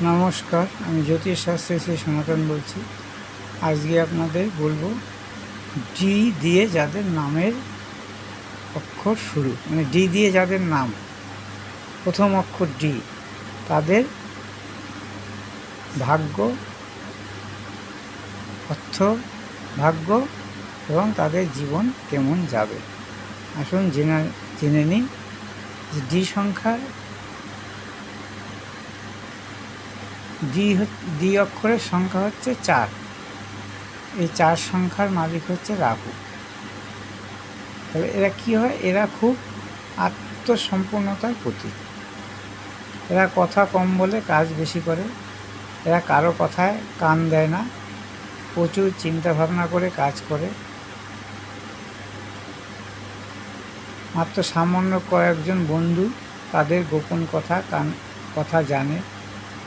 নমস্কার, আমি জ্যোতিষ শাস্ত্রী শ্রী সনাতন বলছি। আজকে আপনাদের বলব ডি দিয়ে যাদের নামের অক্ষর শুরু মানে ডি দিয়ে যাদের নাম, প্রথম অক্ষর ডি তাদের ভাগ্য, অর্থ, ভাগ্য এবং তাদের জীবন কেমন যাবে। আসুন জেনে জেনে নিই যে ডি সংখ্যার ডি অক্ষরের সংখ্যা হচ্ছে চার। এই চার সংখ্যার মালিক হচ্ছে রাহু। তাহলে এরা কি হয়? এরা খুব আত্মসম্পূর্ণতার প্রতীক। এরা কথা কম বলে কাজ বেশি করে। এরা কারও কথায় কান দেয় না। প্রচুর চিন্তা ভাবনা করে কাজ করে। মাত্র সামান্য কয়েকজন বন্ধু তাদের গোপন কথা, কান, কথা জানে।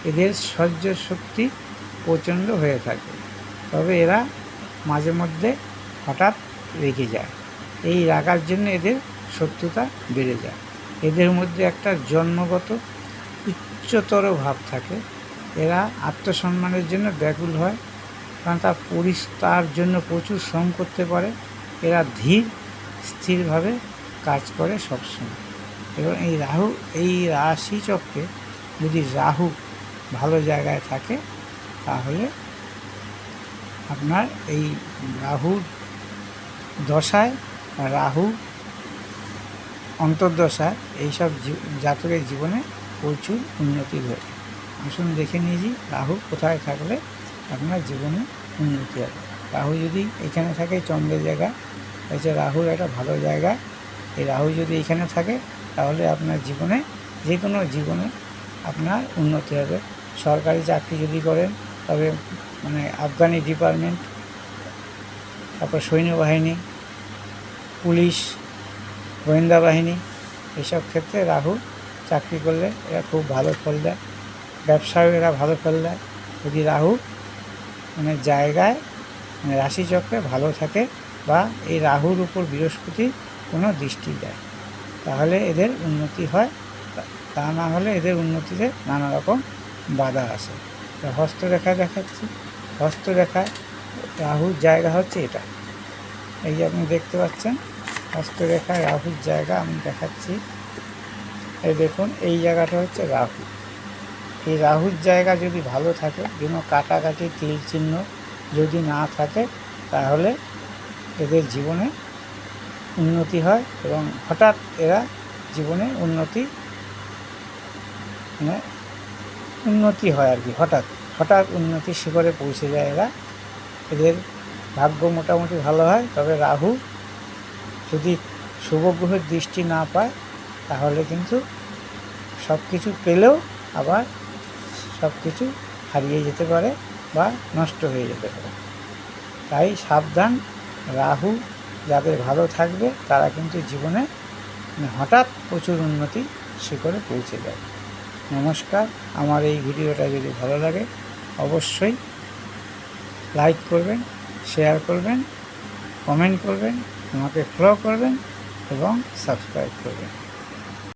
এদের সহ্য শক্তি প্রচণ্ড হয়ে থাকে। তবে এরা মাঝে মধ্যে হঠাৎ রেগে যায়। এই রাগার জন্য এদের শত্রুতা বেড়ে যায়। এদের মধ্যে একটা জন্মগত উচ্চতর ভাব থাকে। এরা আত্মসম্মানের জন্য ব্যাকুল হয়, কারণ তার পরিষ্কার জন্য প্রচুর শ্রম করতে পারে। এরা ধীর, স্থিরভাবে কাজ করে সবসময়। এবং এই রাহু, এই রাশিচক্রে যদি রাহু ভালো জায়গায় থাকে, তাহলে আপনার এই রাহুর দশায় রাহু অন্তর্দশায় এইসব জাতকের জীবনে প্রচুর উন্নতি ঘটে। আসুন দেখে নিয়েছি রাহু কোথায় থাকলে আপনার জীবনে উন্নতি হবে। রাহু যদি এখানে থাকে চন্দ্রের জায়গা হচ্ছে রাহুর একটা ভালো জায়গা। এই রাহু যদি এখানে থাকে, তাহলে আপনার জীবনে যে কোনো জীবনে আপনার উন্নতি হবে। সরকারি চাকরি যদি করেন, তবে মানে আফগানি ডিপার্টমেন্ট, তারপর সৈন্যবাহিনী, পুলিশ গোয়েন্দা বাহিনী এইসব ক্ষেত্রে রাহু চাকরি করলে এরা খুব ভালো ফল দেয়। ব্যবসায়ও এরা ভালো ফল দেয়। যদি রাহু মানে জায়গায় মানে রাশিচক্রে ভালো থাকে বা এই রাহুর উপর বৃহস্পতি কোনো দৃষ্টি দেয়, তাহলে এদের উন্নতি হয়। তা- তা না হলে এদের উন্নতিতে নানা রকম বাধা আসে। হস্তরেখা দেখাচ্ছি। হস্তরেখায় রাহুর জায়গা হচ্ছে এটা। এই যে আপনি দেখতে পাচ্ছেন হস্তরেখায় রাহুর জায়গা আমি দেখাচ্ছি। এই দেখুন, এই জায়গাটা হচ্ছে রাহু। এই রাহুর জায়গা যদি ভালো থাকে কোনো কাটাকাটি তিল চিহ্ন যদি না থাকে, তাহলে এদের জীবনে উন্নতি হয় এবং হঠাৎ এরা জীবনে উন্নতি মানে উন্নতি হয় আর কি, হঠাৎ হঠাৎ উন্নতির শিখরে পৌঁছে যায় এরা। এদের ভাগ্য মোটামুটি ভালো হয়, তবে রাহু যদি শুভ গ্রহের দৃষ্টি না পায়, তাহলে কিন্তু সব কিছু পেলেও আবার সব কিছু হারিয়ে যেতে পারে বা নষ্ট হয়ে যেতে পারে। তাই সাবধান, রাহু যাদের ভালো থাকবে, তারা কিন্তু জীবনে হঠাৎ প্রচুর উন্নতি শিখরে পৌঁছে যায়। নমস্কার। আমার এই ভিডিওটা যদি ভালো লাগে, অবশ্যই লাইক করবেন শেয়ার করবেন কমেন্ট করবেন, আমাকে ফলো করবেন এবং সাবস্ক্রাইব করবেন।